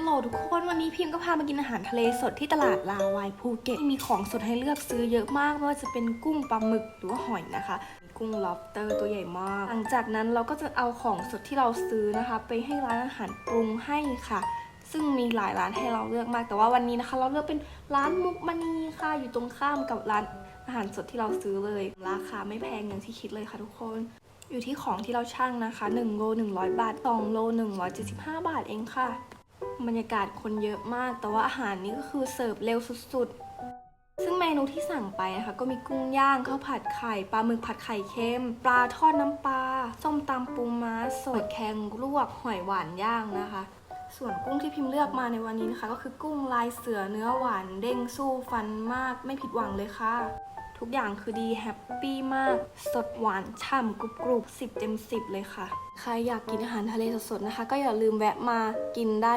ฮัลโหลทุกคนวันนี้พิมพ์ก็พามากินอาหารทะเลสดที่ตลาดลาวายภูเก็ตมีของสดให้เลือกซื้อเยอะมากไม่ว่าจะเป็นกุ้งปลาหมึกหรือว่าหอยนะคะมีกุ้ง lobster ตัวใหญ่มาก หลังจากนั้นเราก็จะเอาของสดที่เราซื้อนะคะ ไปให้ร้านอาหารปรุงให้ค่ะ ซึ่งมีหลายร้านให้เราเลือกมาก แต่ว่าวันนี้นะคะ เราเลือกเป็นร้านมุกมณีค่ะ อยู่ตรงข้ามกับร้านอาหารสดที่เราซื้อเลย ราคาไม่แพงอย่างที่คิดเลยค่ะทุกคนอยู่ที่ของที่เราชั่งนะคะ1โล100 บาท2โล175 บาทเองค่ะ บรรยากาศคนเยอะมาก แต่ว่าอาหารนี้ก็คือเสิร์ฟเร็วสุดๆ ซึ่งเมนูที่สั่งไปนะคะ ก็มีกุ้งย่างข้าวผัดไข่ปลาหมึกผัดไข่เค็ม ปลาทอดน้ำปลาส้มตำปูม้าสดแคงลวกหอยหวานย่างนะคะ ส่วนกุ้งที่พิมพ์เลือกมาในวันนี้นะคะ ก็คือกุ้งลายเสือเนื้อหวานเด้งสู้ฟันมากไม่ผิดหวังเลยค่ะทุกอย่างคือดีแฮปปี้มาก สดหวานฉ่ำกรุบกรุบ10 เต็ม 10 เลยค่ะ ใครอยากกินอาหารทะเลสดๆนะคะ ก็อย่าลืมแวะมากินได้